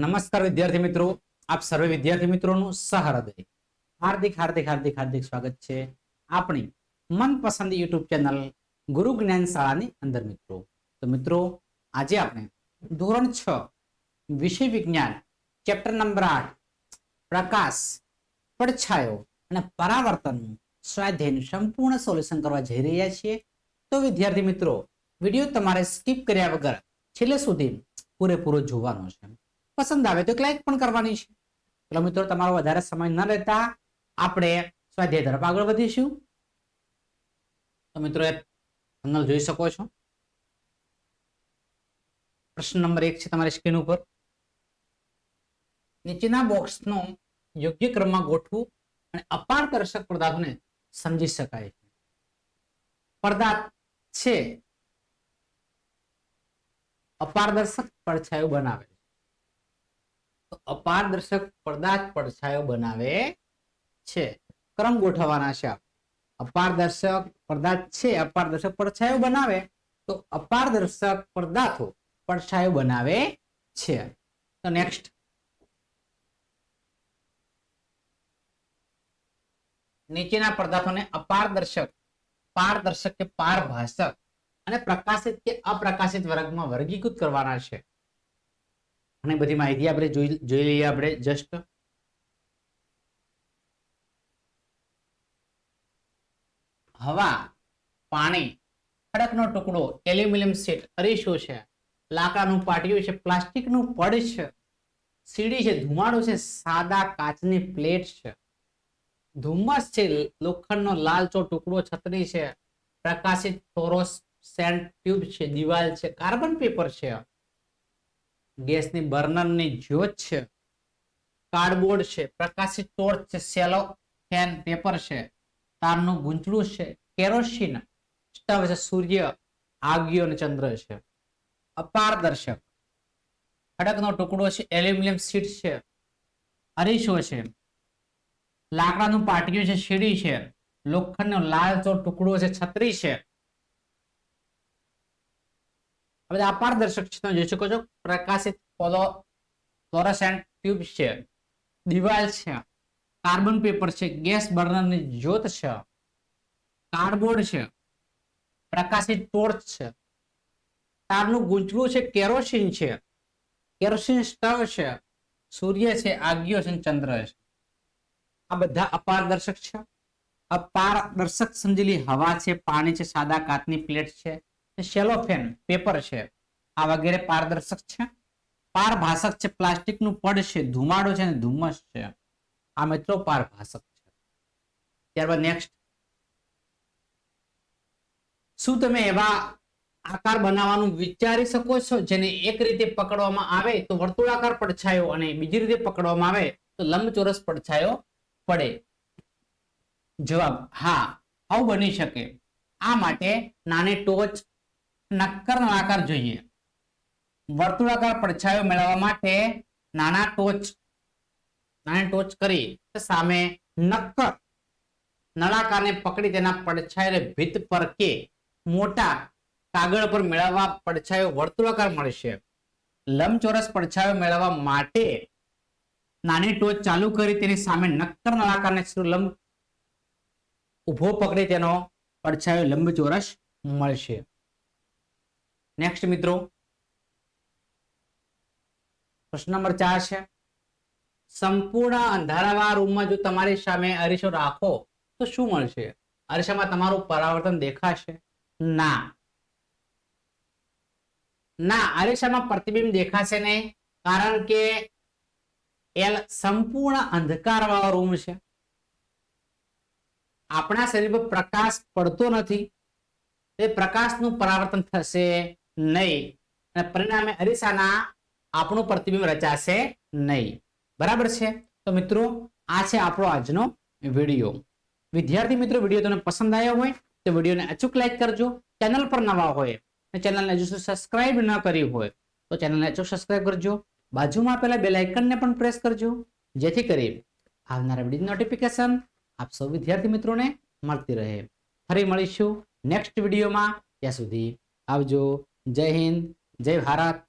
નમસ્કાર વિદ્યાર્થી મિત્રો. આપ સર્વે વિદ્યાર્થી મિત્રોનું સહૃદય હાર્દિક હાર્દિક હાર્દિક હાર્દિક સ્વાગત છે આપણી મનપસંદ યુટ્યુબ ચેનલ ગુરુ જ્ઞાન શાળાની અંદર મિત્રો. તો મિત્રો, આજે આપણે ધોરણ છ, વિષય વિજ્ઞાન, ચેપ્ટર નંબર આઠ, પ્રકાશ, પડછાયો અને પરાવર્તનનું સ્વાધ્યાયનું સંપૂર્ણ સોલ્યુશન કરવા જઈ રહ્યા છીએ. તો વિદ્યાર્થી મિત્રો, વીડિયો તમારે સ્કીપ કર્યા વગર છેલ્લે સુધી પૂરેપૂરો જોવાનો છે. પસંદ આવે તો લાઈક પણ કરવાની છે. એટલે મિત્રો, તમારો વધારે સમય ન રહેતા આપણે સ્વાધ્યાય તરફ આગળ વધીશું. તો મિત્રો એ પેનલ જોઈ શકો છો. પ્રશ્ન નંબર એક છે તમારી સ્ક્રીન ઉપર. નીચેના બોક્સનો યોગ્ય ક્રમમાં ગોઠવું અને અપારદર્શક પદાર્થોને સમજી શકાય છે. પદાર્થ છે. અપારદર્શક પડછાયો બનાવે છે. અપારદર્શક પદાર્થ પડછાયો બનાવે છે. ક્રમ ગોઠવવાના છે અપારદર્શક પદાર્થ છે, અપારદર્શક પડછાયો બનાવે. તો અપારદર્શક પદાર્થો પડછાયો બનાવે છે. તો નેક્સ્ટ નીચેના પદાર્થોને અપારદર્શક, પારદર્શક કે પારભાષક અને પ્રકાશિત કે અપ્રકાશિત વર્ગમાં વર્ગીકૃત કરવાના છે. ઘણી બધી માહિતી આપણે જોઈ જોઈ લઈએ આપણે જસ્ટ હવા, પાણી, ખડકનો ટુકડો, એલ્યુમિનિયમ શીટ અરીસો છે, લાકડાનું પાટિયું છે, પ્લાસ્ટિકનું પડ છે, સીડી છે, ધુમાડો છે, સાદા કાચની પ્લેટ છે. ધુમ્મસ છે, લોખંડનો લાલચો ટુકડો છત્રી છે, પ્રકાશિત ફ્લોરોસેન્ટ ટ્યુબ છે, દિવાલ છે, કાર્બન પેપર છે. ગેસની બર્નરની જ્યોત છે, કાર્ડબોર્ડ છે, પ્રકાશિત ટોર્ચ છે સેલો ફેન પેપર છે, તારનું ગૂંચળું છે કેરોસીન સ્ટવ છે, સૂર્ય, આગિયો અને ચંદ્ર છે. અપારદર્શક ખડકનો ટુકડો છે એલ્યુમિનિયમ શીટ છે, અરીસો છે, લાકડાનું પાટિયું છે, સીડી છે, લોખંડનો લાલચો ટુકડો છે, છત્રી છે આ બધા છે તમે જોઈ શકો છો. પ્રકાશિત ફ્લોરોસેન્ટ ટ્યુબ છે. દિવાલ છે. કાર્બન પેપર છે. ગેસ બર્નરની જ્યોત છે. કાર્ડબોર્ડ છે. પ્રકાશિત ટોર્ચ છે. તારનું ગૂંચવું છે. કેરોસીન છે. કેરોસીન સ્ટવ છે. સૂર્ય છે. આગ્યો છે. ચંદ્ર છે. આ બધા અપારદર્શક છે. અપારદર્શક સમજેલી હવા છે. પાણી છે. સાદા કાચની પ્લેટ છે. સેલોફેન પેપર છે. આ વગેરે પારદર્શક છે. પારભાષક છે, પ્લાસ્ટિકનું પડ છે, ધુમાડો છે અને ધુમ્મસ છે. આ મિત્રો પારભાષક છે. ત્યારબાદ નેક્સ્ટ શું તમે એવા આકાર બનાવવાનું વિચારી શકો છો? જેને એક રીતે પકડવામાં આવે તો વર્તુળાકાર પડછાયો અને બીજી રીતે પકડવામાં આવે તો લંબચોરસ પડછાયો પડે. જવાબ, હા, આવું બની શકે. આ માટે નાની ટોચ નક્કર નળાકાર જોઈએ. વર્તુળાકાર પડછાયો મેળવવા માટે નાના ટોચ, નાની ટોચ કરી સામે નક્કર નળાકારને પકડી તેના પડછાયાને ભીત પર કે મોટા કાગળ પર મેળવવા પડછાયો વર્તુળાકાર મળશે. લંબચોરસ પડછાયો મેળવવા માટે નાની ટોચ ચાલુ કરી તેની સામે નક્કર નળાકારને લંબ ઊભો પકડી તેનો પડછાયો લંબચોરસ મળશે. નેક્સ્ટ મિત્રો. પ્રશ્ન નંબર ચાર છે. સંપૂર્ણ અંધારાવાળા રૂમમાં જો તમારી સામે અરીસો રાખો, તો શું મળશે? અરીસામાં તમારું પરાવર્તન દેખાશે? ના. ના, અરીસામાં પ્રતિબિંબ દેખાશે નહીં, કારણ કે એલ સંપૂર્ણ અંધકાર વાળો રૂમ છે. આપણા શરીર પર પ્રકાશ પડતો નથી. એ પ્રકાશનું પરાવર્તન થશે નહીં. અને પરિણામે અરીસાના આપણું પ્રતિબિંબ રચાશે નહીં. બરાબર છે? તો મિત્રો, આ છે આપણો આજનો વીડિયો. વિદ્યાર્થી મિત્રો, વીડિયો તમને પસંદ આવ્યો હોય તો વિડીયોને અચૂક લાઈક કરજો. ચેનલ પર નવા હોય ચેનલને હજુ સબસ્ક્રાઇબ ન કરી હોય તો ચેનલને અચૂક સબસ્ક્રાઇબ કરજો. બાજુમાં આપેલા બે લાઇકનને પણ પ્રેસ કરજો. જેથી કરી આવનારા વીડિયો નોટિફિકેશન આપ સૌ વિદ્યાર્થી મિત્રોને મળતી રહે. ફરી મળીશું નેક્સ્ટ વિડીયોમાં. ત્યાં સુધી આવજો. જય હિન્દ જય ભારત.